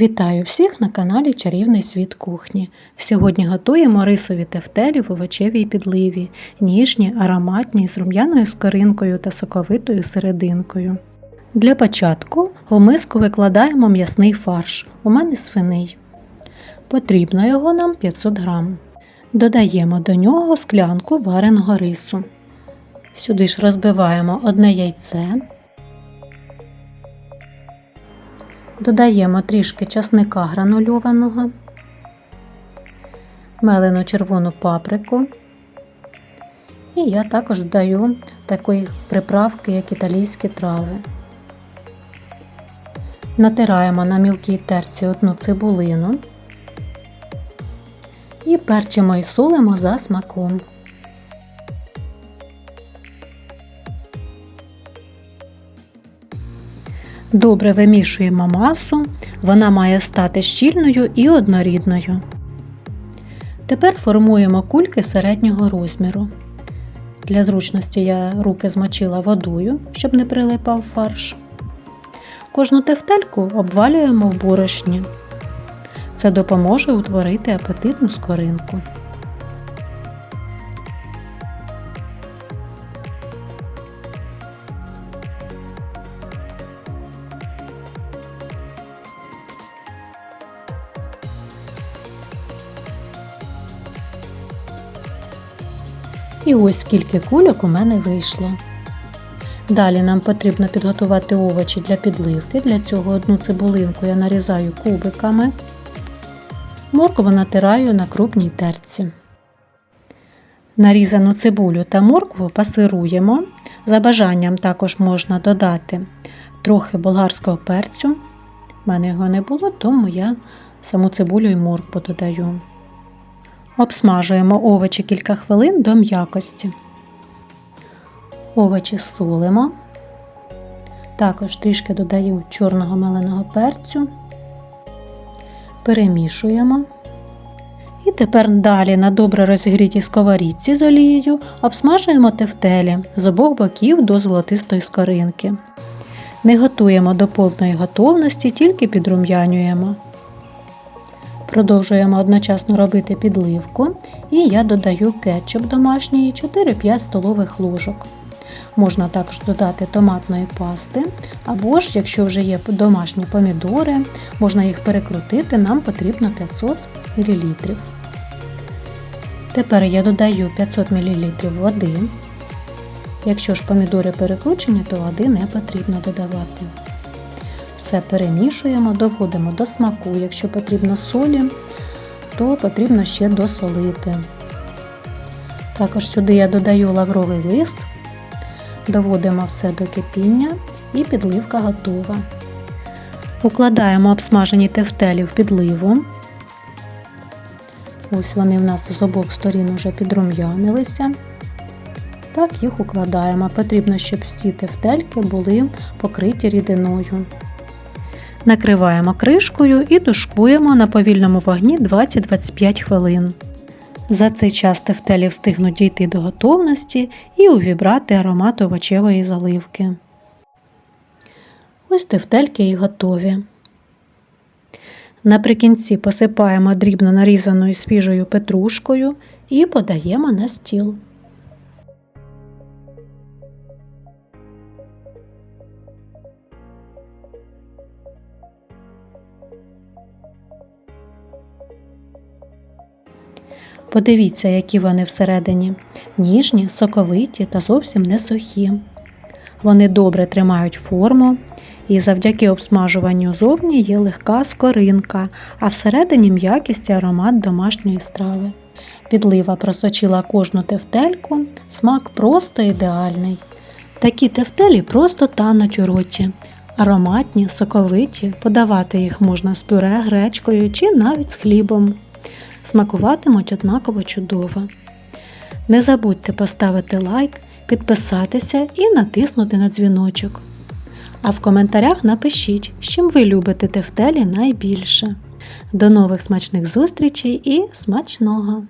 Вітаю всіх на каналі Чарівний світ кухні. Сьогодні готуємо рисові тефтелі в овочевій підливі, ніжні, ароматні, з рум'яною скоринкою та соковитою серединкою. Для початку у миску викладаємо м'ясний фарш. У мене свиний. Потрібно його нам 500 грам. Додаємо до нього склянку вареного рису. Сюди ж розбиваємо одне яйце. Додаємо трішки часника гранульованого, мелену червону паприку. І я також даю такої приправки, як італійські трави. Натираємо на мілкій терці одну цибулину і перчимо і солимо за смаком. Добре вимішуємо масу, вона має стати щільною і однорідною. Тепер формуємо кульки середнього розміру. Для зручності я руки змочила водою, щоб не прилипав фарш. Кожну тефтельку обвалюємо в борошні. Це допоможе утворити апетитну скоринку. І ось скільки кульок у мене вийшло. Далі нам потрібно підготувати овочі для підливки. Для цього одну цибулинку я нарізаю кубиками. Моркву натираю на крупній терці. Нарізану цибулю та моркву пасируємо. За бажанням також можна додати трохи болгарського перцю. У мене його не було, тому я саму цибулю і моркву додаю. Обсмажуємо овочі кілька хвилин до м'якості. Овочі солимо. Також трішки додаю чорного меленого перцю, перемішуємо. І тепер далі на добре розігрітій сковорідці з олією обсмажуємо тефтелі з обох боків до золотистої скоринки. Не готуємо до повної готовності, тільки підрум'янюємо. Продовжуємо одночасно робити підливку і я додаю кетчуп домашній 4-5 столових ложок. Можна також додати томатної пасти, або ж, якщо вже є домашні помідори, можна їх перекрутити, нам потрібно 500 мл. Тепер я додаю 500 мл води. Якщо ж помідори перекручені, то води не потрібно додавати. Все перемішуємо, доводимо до смаку. Якщо потрібно солі, то потрібно ще досолити. Також сюди я додаю лавровий лист, доводимо все до кипіння і підливка готова. Укладаємо обсмажені тефтелі в підливу. Ось вони в нас з обох сторін вже підрум'янилися. Так їх укладаємо. Потрібно, щоб всі тефтельки були покриті рідиною. Накриваємо кришкою і тушкуємо на повільному вогні 20-25 хвилин. За цей час тефтелі встигнуть дійти до готовності і увібрати аромат овочевої заливки. Ось тефтельки і готові. Наприкінці посипаємо дрібно нарізаною свіжою петрушкою і подаємо на стіл. Подивіться, які вони всередині ніжні, соковиті та зовсім не сухі. Вони добре тримають форму і завдяки обсмажуванню зовні є легка скоринка, а всередині м'якість і аромат домашньої страви. Підлива просочила кожну тефтельку, смак просто ідеальний. Такі тефтелі просто тануть у роті. Ароматні, соковиті, подавати їх можна з пюре, гречкою чи навіть з хлібом смакуватимуть однаково чудово. Не забудьте поставити лайк, підписатися і натиснути на дзвіночок. А в коментарях напишіть, з чим ви любите тефтелі найбільше. До нових смачних зустрічей і смачного!